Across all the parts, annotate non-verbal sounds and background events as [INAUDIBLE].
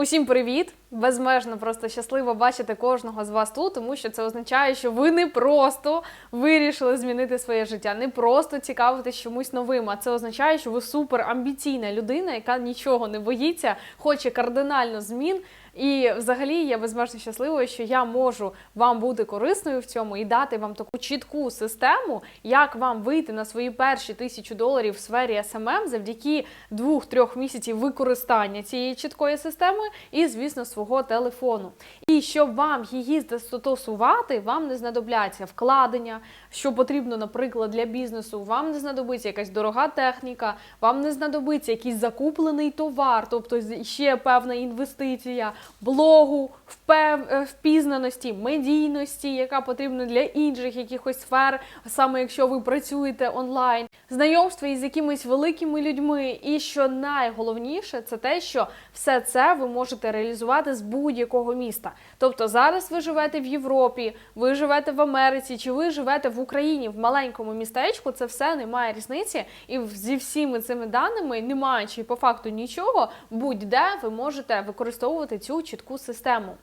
Усім привіт! Безмежно просто щасливо бачити кожного з вас тут, тому що це означає, що ви не просто вирішили змінити своє життя, не просто цікавитись чомусь новим. А це означає, що ви супер амбіційна людина, яка нічого не боїться, хоче кардинально змін. І взагалі я безмежно щасливою, що я можу вам бути корисною в цьому і дати вам таку чітку систему, як вам вийти на свої перші тисячу доларів в сфері SMM завдяки двох-трьох місяців використання цієї чіткої системи і, звісно, свого телефону. І щоб вам її застосувати, вам не знадобляться вкладення, що потрібно, наприклад, для бізнесу. Вам не знадобиться якась дорога техніка, вам не знадобиться якийсь закуплений товар, тобто ще певна інвестиція, блогу, е, впізнаності, медійності, яка потрібна для інших якихось сфер, саме якщо ви працюєте онлайн, знайомства із якимись великими людьми. І що найголовніше, це те, що все це ви можете реалізувати з будь-якого міста. Тобто зараз ви живете в Європі, ви живете в Америці, чи ви живете в Україні в маленькому містечку, це все не має різниці. І зі всіми цими даними, не маючи по факту нічого, будь-де ви можете використовувати цю чітку систему.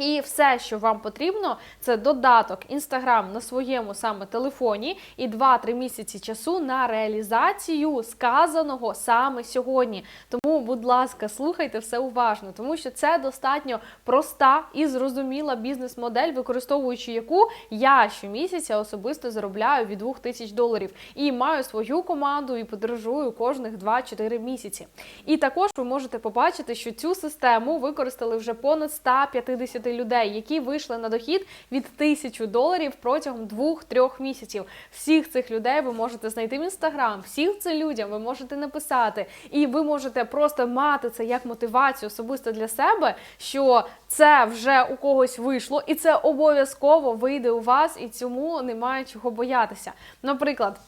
І все, що вам потрібно, це додаток Instagram на своєму саме телефоні і 2-3 місяці часу на реалізацію сказаного саме сьогодні. Тому, будь ласка, слухайте все уважно, тому що це достатньо проста і зрозуміла бізнес-модель, використовуючи яку я щомісяця особисто заробляю від 2 тисяч доларів і маю свою команду і подорожую кожних 2-4 місяці. І також ви можете побачити, що цю систему використали вже понад 150 людей, які вийшли на дохід від 1000 доларів протягом 2-3 місяців. Всіх цих людей ви можете знайти в інстаграм, всіх цим людям ви можете написати, і ви можете просто мати це як мотивацію особисто для себе, що це вже у когось вийшло, і це обов'язково вийде у вас, і цьому немає чого боятися. Наприклад.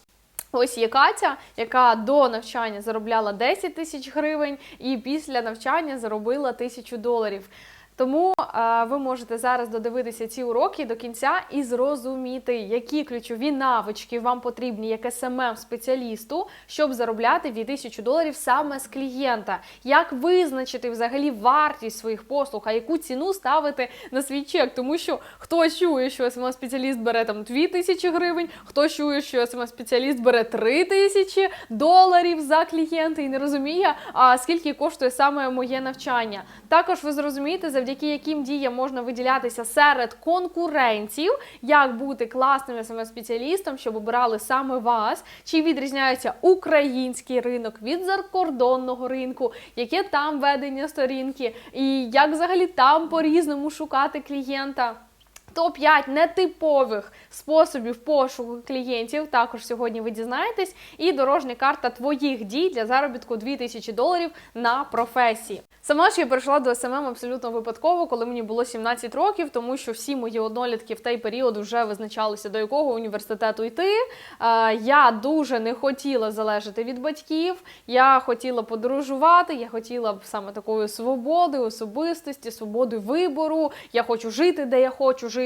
Ось є Катя, яка до навчання заробляла 10 тисяч гривень, і після навчання заробила тисячу доларів. Тому е, ви можете зараз додивитися ці уроки до кінця і зрозуміти, які ключові навички вам потрібні як smm спеціалісту, щоб заробляти від 1000 доларів саме з клієнта. Як визначити взагалі вартість своїх послуг, а яку ціну ставити на свій чек? Тому що хтось чує, що smm спеціаліст бере там 2000 гривень, хтось чує, що smm спеціаліст бере 3000 доларів за клієнта і не розуміє, а скільки коштує саме моє навчання. Також ви зрозумієте, завдяки яким діям можна виділятися серед конкурентів, як бути класним саме спеціалістом, щоб обирали саме вас, чи відрізняється український ринок від закордонного ринку, яке там ведення сторінки, і як взагалі там по-різному шукати клієнта. Топ-5 нетипових способів пошуку клієнтів також сьогодні ви дізнаєтесь. І дорожня карта твоїх дій для заробітку 2000 доларів на професії. Сама ж я перейшла до СММ абсолютно випадково, коли мені було 17 років, тому що всі мої однолітки в той період вже визначалися, до якого університету йти. Е, Я дуже не хотіла залежати від батьків. Я хотіла подорожувати, я хотіла б саме такої свободи, особистості, свободи вибору. Я хочу жити, де я хочу жити.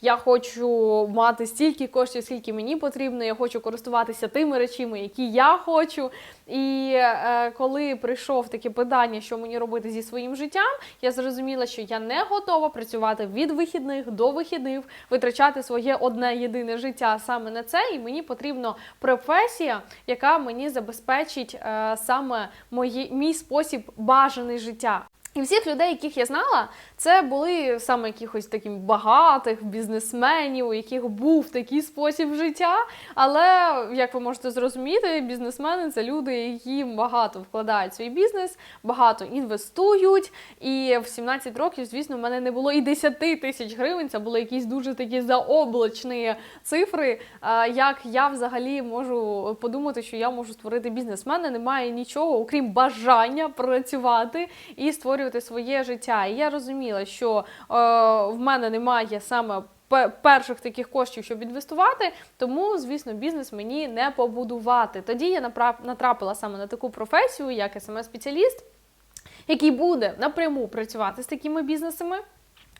Я хочу мати стільки коштів, скільки мені потрібно. Я хочу користуватися тими речами, які я хочу. І е, коли прийшов таке питання, що мені робити зі своїм життям, я зрозуміла, що я не готова працювати від вихідних до вихідних, витрачати своє одне єдине життя саме на це, і мені потрібна професія, яка мені забезпечить е, саме мої, мій спосіб бажаний життя. І всіх людей, яких я знала, це були саме якихось таких багатих бізнесменів, у яких був такий спосіб життя. Але, як ви можете зрозуміти, бізнесмени це люди, які багато вкладають в свій бізнес, багато інвестують. І в 17 років, звісно, в мене не було і 10 тисяч гривень. Це були якісь дуже такі заоблачні цифри. Як я взагалі можу подумати, що я можу створити бізнес? У мене немає нічого, окрім бажання працювати і створювати своє життя. І я розуміла, що е, в мене немає саме перших таких коштів, щоб інвестувати, тому, звісно, бізнес мені не побудувати. Тоді я натрапила саме на таку професію, як СМС-спеціаліст, який буде напряму працювати з такими бізнесами.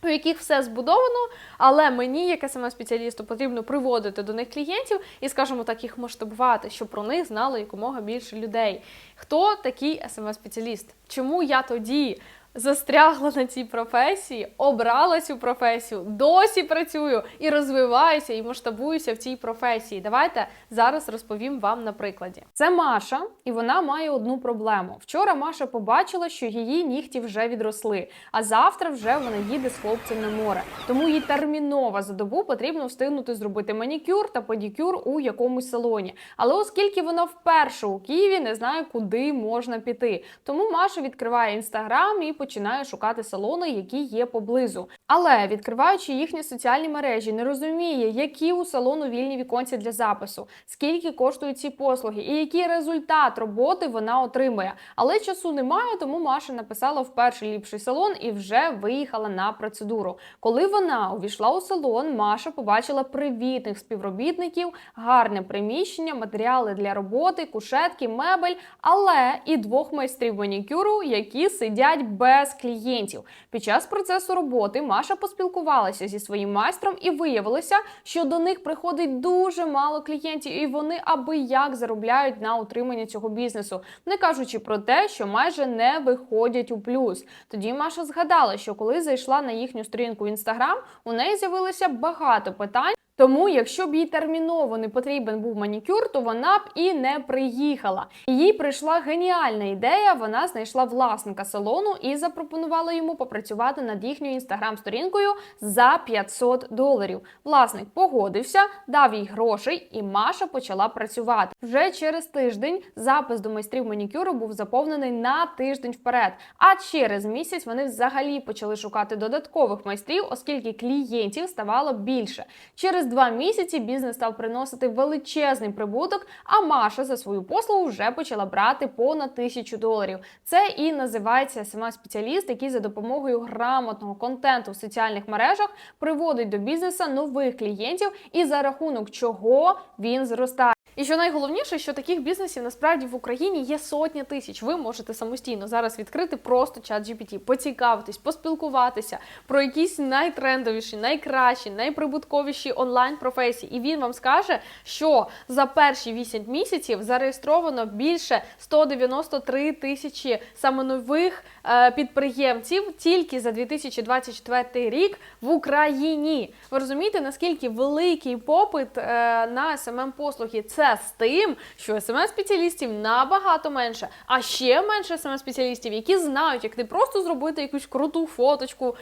У яких все збудовано, але мені, як СМС-спеціалісту, потрібно приводити до них клієнтів і, скажімо так, їх масштабувати, щоб про них знало якомога більше людей. Хто такий СМС-спеціаліст? Чому я тоді застрягла на цій професії, обрала цю професію, досі працюю і розвиваюся і масштабуюся в цій професії. Давайте зараз розповім вам на прикладі. Це Маша, і вона має одну проблему. Вчора Маша побачила, що її нігті вже відросли, а завтра вже вона їде з хлопцем на море. Тому їй терміново за добу потрібно встигнути зробити манікюр та педикюр у якомусь салоні. Але оскільки вона вперше у Києві не знає, куди можна піти, тому Маша відкриває інстаграм і починає шукати салони, які є поблизу. Але відкриваючи їхні соціальні мережі, не розуміє, які у салону вільні віконці для запису, скільки коштують ці послуги і який результат роботи вона отримує. Але часу немає, тому Маша написала в перший ліпший салон і вже виїхала на процедуру. Коли вона увійшла у салон, Маша побачила привітних співробітників, гарне приміщення, матеріали для роботи, кушетки, мебель, але і двох майстрів манікюру, які сидять без клієнтів. Під час процесу роботи Маша поспілкувалася зі своїм майстром і виявилося, що до них приходить дуже мало клієнтів, і вони аби як заробляють на утримання цього бізнесу, не кажучи про те, що майже не виходять у плюс. Тоді Маша згадала, що коли зайшла на їхню сторінку в інстаграм, у неї з'явилося багато питань. Тому, якщо б їй терміново не потрібен був манікюр, то вона б і не приїхала. Їй прийшла геніальна ідея. Вона знайшла власника салону і запропонувала йому попрацювати над їхньою інстаграм-сторінкою за 500 доларів. Власник погодився, дав їй грошей, і Маша почала працювати. Вже через тиждень запис до майстрів манікюру був заповнений на тиждень вперед. А через місяць вони взагалі почали шукати додаткових майстрів, оскільки клієнтів ставало більше. Через два місяці бізнес став приносити величезний прибуток, а Маша за свою послугу вже почала брати понад тисячу доларів. Це і називається сама спеціаліст, який за допомогою грамотного контенту в соціальних мережах приводить до бізнесу нових клієнтів, і за рахунок чого він зростає. І що найголовніше, що таких бізнесів насправді в Україні є сотні тисяч. Ви можете самостійно зараз відкрити просто чат GPT, поцікавитись, поспілкуватися про якісь найтрендовіші, найкращі, найприбутковіші онлайн професії. І він вам скаже, що за перші 8 місяців зареєстровано більше 193 тисячі саме нових е, підприємців тільки за 2024 рік в Україні. Ви розумієте, наскільки великий попит е, на smm послуги це з тим, що smm спеціалістів набагато менше, а ще менше smm спеціалістів, які знають, як не просто зробити якусь круту фоточку,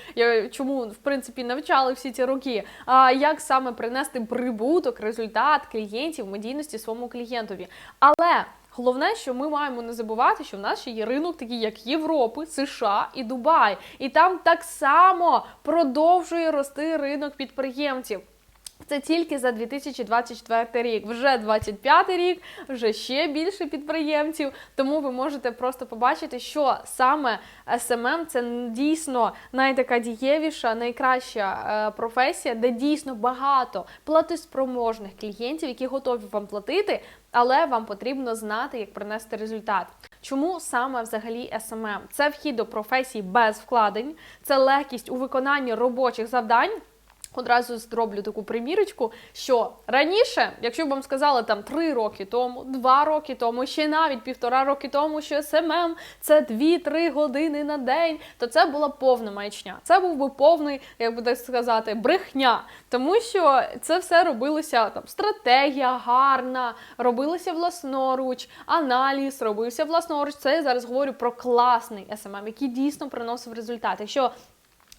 чому в принципі навчали всі ці роки, а як саме принести прибуток, результат клієнтів, медійності своєму клієнтові. Але Головне, що ми маємо не забувати, що в нас ще є ринок, такий як Європи, США і Дубай, і там так само продовжує рости ринок підприємців. Це тільки за 2024 рік. Вже 25 рік, вже ще більше підприємців. Тому ви можете просто побачити, що саме SMM – це дійсно найтака дієвіша, найкраща е, професія, де дійсно багато платоспроможних клієнтів, які готові вам платити, але вам потрібно знати, як принести результат. Чому саме взагалі SMM? Це вхід до професії без вкладень, це легкість у виконанні робочих завдань. Одразу зроблю таку примірочку, що раніше, якщо б вам сказали там 3 роки тому, 2 роки тому, ще навіть півтора роки тому, що СММ це 2-3 години на день, то це була повна маячня. Це був би повний, як би так сказати, брехня. Тому що це все робилося там стратегія гарна, робилося власноруч, аналіз робився власноруч. Це я зараз говорю про класний СММ, який дійсно приносив результат. Якщо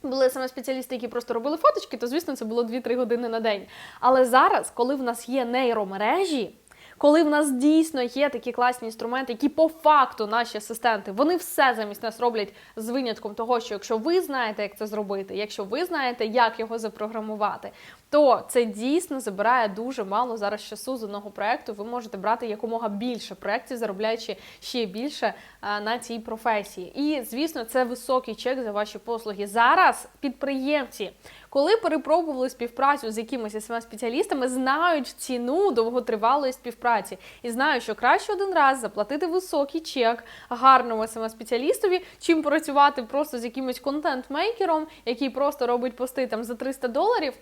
були саме спеціалісти, які просто робили фоточки, то звісно це було 2-3 години на день. Але зараз, коли в нас є нейромережі, коли в нас дійсно є такі класні інструменти, які по факту наші асистенти, вони все замість нас роблять з винятком того, що якщо ви знаєте, як це зробити, якщо ви знаєте, як його запрограмувати, то це дійсно забирає дуже мало зараз часу з одного проекту. Ви можете брати якомога більше проєктів, заробляючи ще більше а, на цій професії. І звісно, це високий чек за ваші послуги. Зараз підприємці. Коли перепробували співпрацю з якимись smm спеціалістами знають ціну довготривалої співпраці і знають, що краще один раз заплатити високий чек гарному smm спеціалістові, чим працювати просто з якимось контент-мейкером, який просто робить пости там за 300 доларів.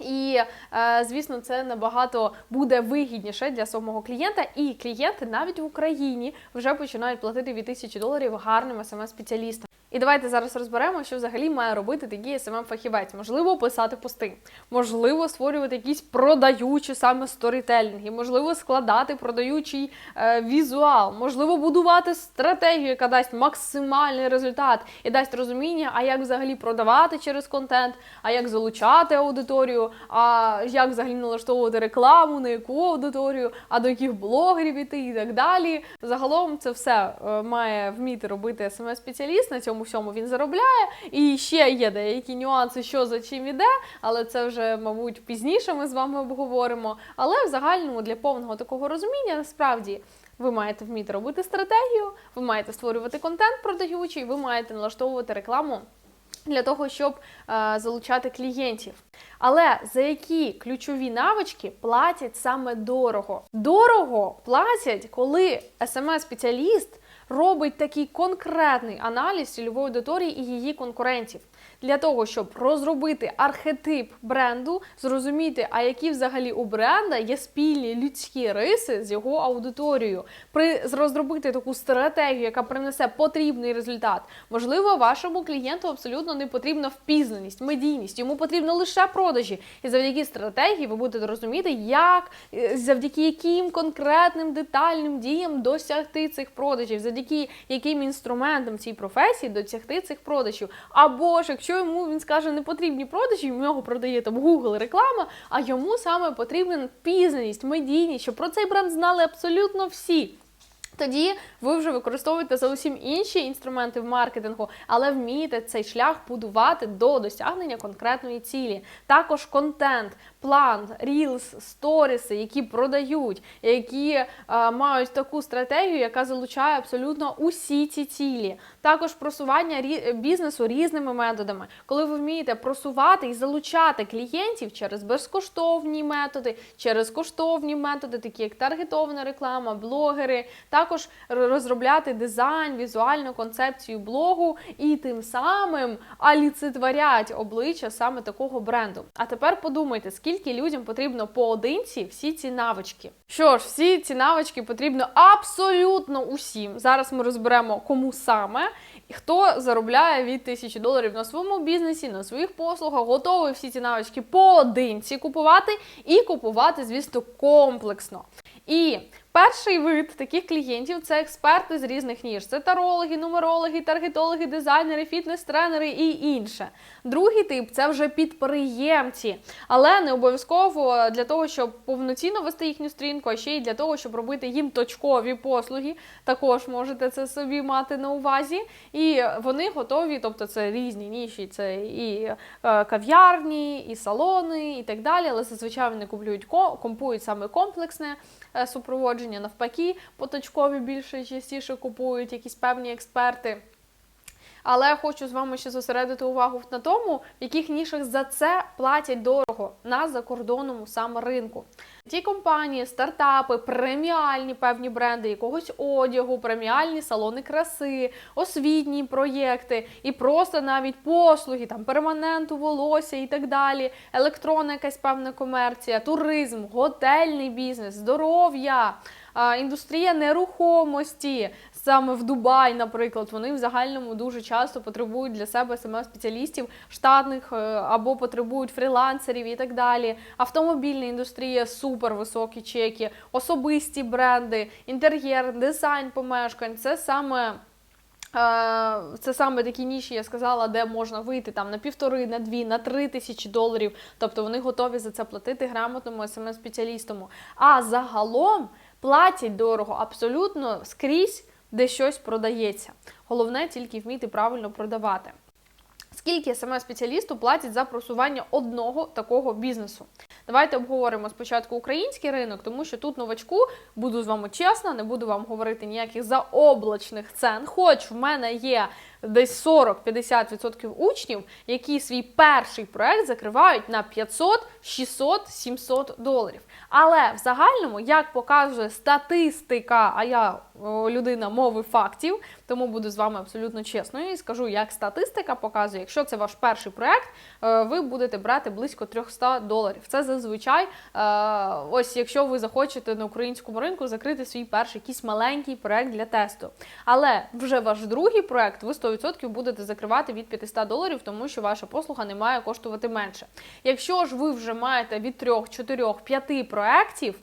І, е, звісно, це набагато буде вигідніше для самого клієнта. І клієнти навіть в Україні вже починають платити від тисячі доларів гарним smm спеціалістам І давайте зараз розберемо, що взагалі має робити такий smm фахівець Можливо, писати пости, можливо, створювати якісь продаючі саме сторітелінги, можливо, складати продаючий е, візуал, можливо, будувати стратегію, яка дасть максимальний результат і дасть розуміння, а як взагалі продавати через контент, а як залучати аудиторію, а як взагалі налаштовувати рекламу, на яку аудиторію, а до яких блогерів іти і так далі. Загалом це все е, має вміти робити смс-спеціаліст. На цьому всьому він заробляє. І ще є деякі нюанси, що за чим іде, але це вже, мабуть, пізніше ми з вами обговоримо. Але в загальному для повного такого розуміння насправді. Ви маєте вміти робити стратегію, ви маєте створювати контент продаючий, ви маєте налаштовувати рекламу для того, щоб е, залучати клієнтів. Але за які ключові навички платять саме дорого? Дорого платять, коли смс-спеціаліст робить такий конкретний аналіз цільової аудиторії і її конкурентів. Для того, щоб розробити архетип бренду, зрозуміти, а які взагалі у бренда є спільні людські риси з його аудиторією, при розробити таку стратегію, яка принесе потрібний результат. Можливо, вашому клієнту абсолютно не потрібна впізнаність, медійність, йому потрібно лише продажі. І завдяки стратегії ви будете розуміти, як е, завдяки яким конкретним детальним діям досягти цих продажів, завдяки яким інструментам цій професії досягти цих продажів. Або ж якщо йому він скаже не потрібні продажі, в нього продає там Google реклама, а йому саме потрібна пізнаність, медійність, щоб про цей бренд знали абсолютно всі. Тоді ви вже використовуєте зовсім інші інструменти в маркетингу, але вмієте цей шлях будувати до досягнення конкретної цілі. Також контент, план, рілс, сторіси, які продають, які е, мають таку стратегію, яка залучає абсолютно усі ці цілі. Також просування рі- бізнесу різними методами, коли ви вмієте просувати і залучати клієнтів через безкоштовні методи, через коштовні методи, такі як таргетована реклама, блогери. Також розробляти дизайн, візуальну концепцію блогу і тим самим аліцетворять обличчя саме такого бренду. А тепер подумайте, скільки людям потрібно поодинці всі ці навички. Що ж, всі ці навички потрібно абсолютно усім. Зараз ми розберемо, кому саме і хто заробляє від тисячі доларів на своєму бізнесі, на своїх послугах, готовий всі ці навички поодинці купувати і купувати, звісно, комплексно. І перший вид таких клієнтів це експерти з різних ніж. Це тарологи, нумерологи, таргетологи, дизайнери, фітнес-тренери і інше. Другий тип це вже підприємці, але не обов'язково для того, щоб повноцінно вести їхню сторінку, а ще й для того, щоб робити їм точкові послуги. Також можете це собі мати на увазі. І вони готові, тобто це різні ніші, це і е, кав'ярні, і салони, і так далі. Але зазвичай вони купують ко- купують саме комплексне е, супроводження. Навпаки, поточкові більше частіше купують якісь певні експерти. Але хочу з вами ще зосередити увагу на тому, в яких нішах за це платять дорого на закордонному саме ринку. Ті компанії, стартапи, преміальні певні бренди, якогось одягу, преміальні салони краси, освітні проєкти і просто навіть послуги, там перманенту волосся і так далі, електронна якась певна комерція, туризм, готельний бізнес, здоров'я. Індустрія нерухомості саме в Дубай, наприклад, вони в загальному дуже часто потребують для себе саме спеціалістів штатних е, або потребують фрілансерів і так далі. Автомобільна індустрія супер високі чеки, особисті бренди, інтер'єр, дизайн помешкань це саме. Е, Це саме такі ніші, я сказала, де можна вийти там на півтори, на дві, на три тисячі доларів. Тобто вони готові за це платити грамотному смс-спеціалістому. А загалом платять дорого абсолютно скрізь, де щось продається. Головне тільки вміти правильно продавати. Скільки саме спеціалісту платять за просування одного такого бізнесу? Давайте обговоримо спочатку український ринок, тому що тут новачку буду з вами чесна, не буду вам говорити ніяких заоблачних цен. Хоч в мене є десь 40-50% учнів, які свій перший проект закривають на 500, 600, 700 доларів. Але в загальному, як показує статистика, а я людина мови фактів, тому буду з вами абсолютно чесною і скажу, як статистика показує, якщо це ваш перший проект, е, ви будете брати близько 300 доларів. Це зазвичай, е, ось якщо ви захочете на українському ринку закрити свій перший якийсь маленький проект для тесту. Але вже ваш другий проект ви 100% будете закривати від 500 доларів, тому що ваша послуга не має коштувати менше. Якщо ж ви вже маєте від 3, 4, 5 проєктів,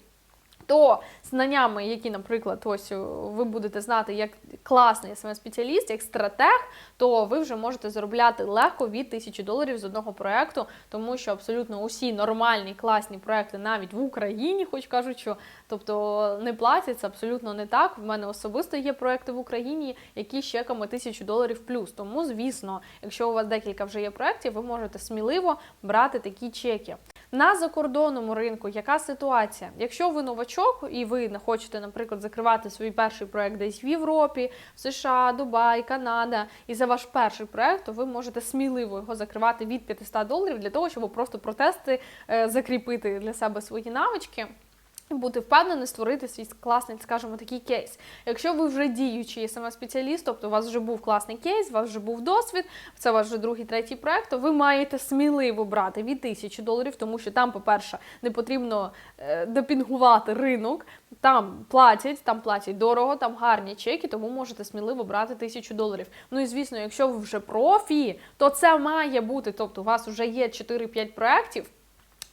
то знаннями, які, наприклад, ось е, ви будете знати як класний саме спеціаліст, як стратег, то ви вже можете заробляти легко від тисячі доларів з одного проекту, тому що абсолютно усі нормальні класні проекти навіть в Україні, хоч кажуть, що тобто не платять, абсолютно не так. В мене особисто є проекти в Україні, які з чеками тисячу доларів плюс. Тому, звісно, якщо у вас декілька вже є проєктів, ви можете сміливо брати такі чеки. На закордонному ринку яка ситуація? Якщо ви новачок і ви не хочете, наприклад, закривати свій перший проект десь в Європі, в США, Дубай, Канада, і за ваш перший проект, то ви можете сміливо його закривати від 500 доларів для того, щоб просто протести, е, закріпити для себе свої навички. Бути впевнений створити свій класний, скажімо, такий кейс. Якщо ви вже діючий саме спеціаліст, тобто у вас вже був класний кейс, у вас вже був досвід, це ваш вже другий, третій проект, то ви маєте сміливо брати від тисячі доларів, тому що там, по-перше, не потрібно е, допінгувати ринок, там платять, там платять дорого, там гарні чеки, тому можете сміливо брати тисячу доларів. Ну і звісно, якщо ви вже профі, то це має бути, тобто у вас вже є 4-5 проєктів,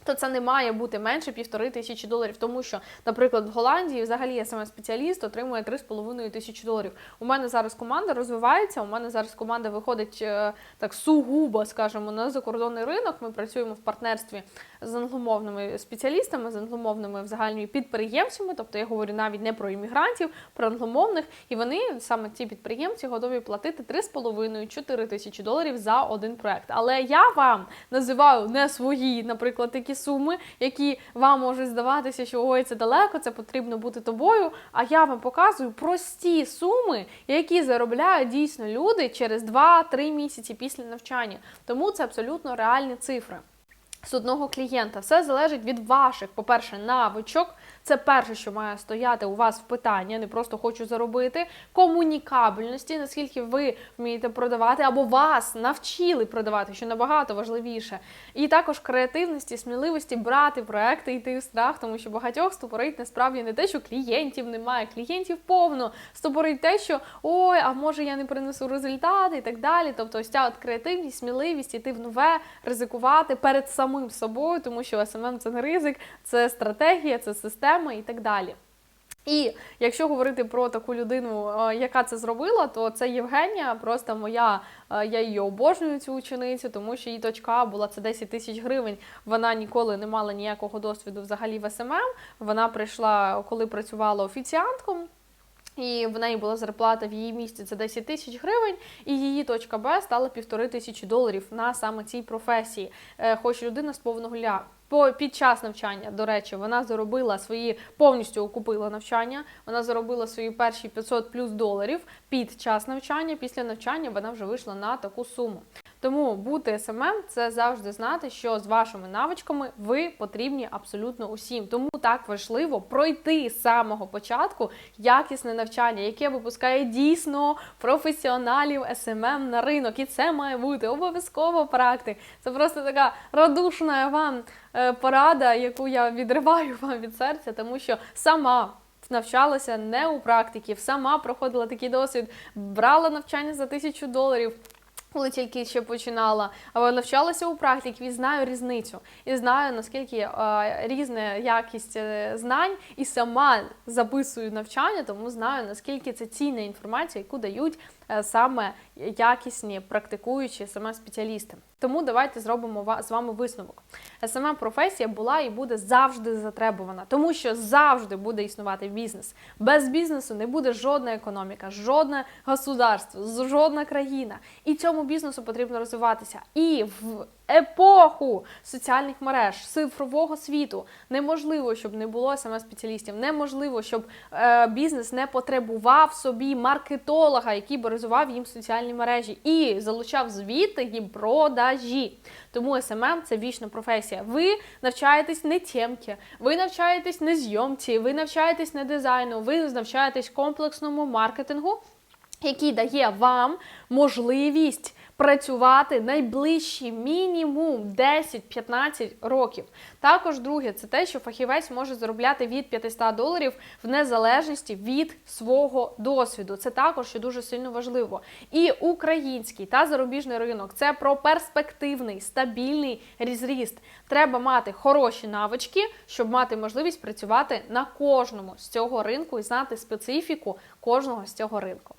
то це не має бути менше півтори тисячі доларів, тому що, наприклад, в Голландії взагалі я саме спеціаліст отримує 3,5 тисячі доларів. У мене зараз команда розвивається. У мене зараз команда виходить е, так сугубо, скажімо, на закордонний ринок. Ми працюємо в партнерстві з англомовними спеціалістами, з англомовними взагалі підприємцями. Тобто я говорю навіть не про іммігрантів, про англомовних, і вони саме ці підприємці готові платити 3,5-4 тисячі доларів за один проект. Але я вам називаю не свої, наприклад, такі суми, які вам можуть здаватися, що ой, це далеко, це потрібно бути тобою. А я вам показую прості суми, які заробляють дійсно люди через 2-3 місяці після навчання. Тому це абсолютно реальні цифри. З одного клієнта все залежить від ваших, по-перше, навичок. Це перше, що має стояти у вас в питанні, не просто хочу заробити. Комунікабельності, наскільки ви вмієте продавати, або вас навчили продавати, що набагато важливіше. І також креативності, сміливості брати проекти, йти в страх, тому що багатьох стопорить насправді не те, що клієнтів немає, клієнтів повно. Стопорить те, що ой, а може я не принесу результати і так далі. Тобто, ось ця от креативність, сміливість, іти в нове, ризикувати перед самим собою, тому що СММ це не ризик, це стратегія, це система і так далі. І якщо говорити про таку людину, е, яка це зробила, то це Євгенія, просто моя, е, я її обожнюю цю ученицю, тому що її точка була це 10 тисяч гривень. Вона ніколи не мала ніякого досвіду взагалі в СММ. Вона прийшла, коли працювала офіціантком. І в неї була зарплата в її місті це 10 тисяч гривень, і її точка Б стала півтори тисячі доларів на саме цій професії. Е, Хоч людина з повного ля. Під час навчання, до речі, вона заробила свої повністю окупила навчання. Вона заробила свої перші 500 плюс доларів під час навчання. Після навчання вона вже вийшла на таку суму. Тому бути СММ – це завжди знати, що з вашими навичками ви потрібні абсолютно усім. Тому так важливо пройти з самого початку якісне навчання, яке випускає дійсно професіоналів СММ на ринок. І це має бути обов'язково практик. Це просто така радушна вам е, порада, яку я відриваю [LAUGHS] вам від серця, тому що сама. Навчалася не у практиків, сама проходила такий досвід, брала навчання за тисячу доларів, коли тільки ще починала, але навчалася у практиці і знаю різницю. І знаю, наскільки е, різна якість е, знань, і сама записую навчання, тому знаю, наскільки це цінна інформація, яку дають е, саме якісні практикуючі саме спеціалісти. Тому давайте зробимо з вами висновок. Сама професія була і буде завжди затребувана, тому що завжди буде існувати бізнес. Без бізнесу не буде жодна економіка, жодне государство, жодна країна. І цьому бізнесу потрібно розвиватися. І в епоху соціальних мереж, цифрового світу неможливо, щоб не було саме спеціалістів. Неможливо, щоб е, бізнес не потребував собі маркетолога, який би розвивав їм соціальні мережі і залучав звідти їм продажі. Тому СММ це вічна професія. Ви навчаєтесь не тємки, ви навчаєтесь не зйомці, ви навчаєтесь не дизайну, ви навчаєтесь комплексному маркетингу, який дає вам можливість працювати найближчі мінімум 10-15 років. Також друге, це те, що фахівець може заробляти від 500 доларів в незалежності від свого досвіду. Це також що дуже сильно важливо. І український та зарубіжний ринок це про перспективний стабільний розріст. Треба мати хороші навички, щоб мати можливість працювати на кожному з цього ринку і знати специфіку кожного з цього ринку.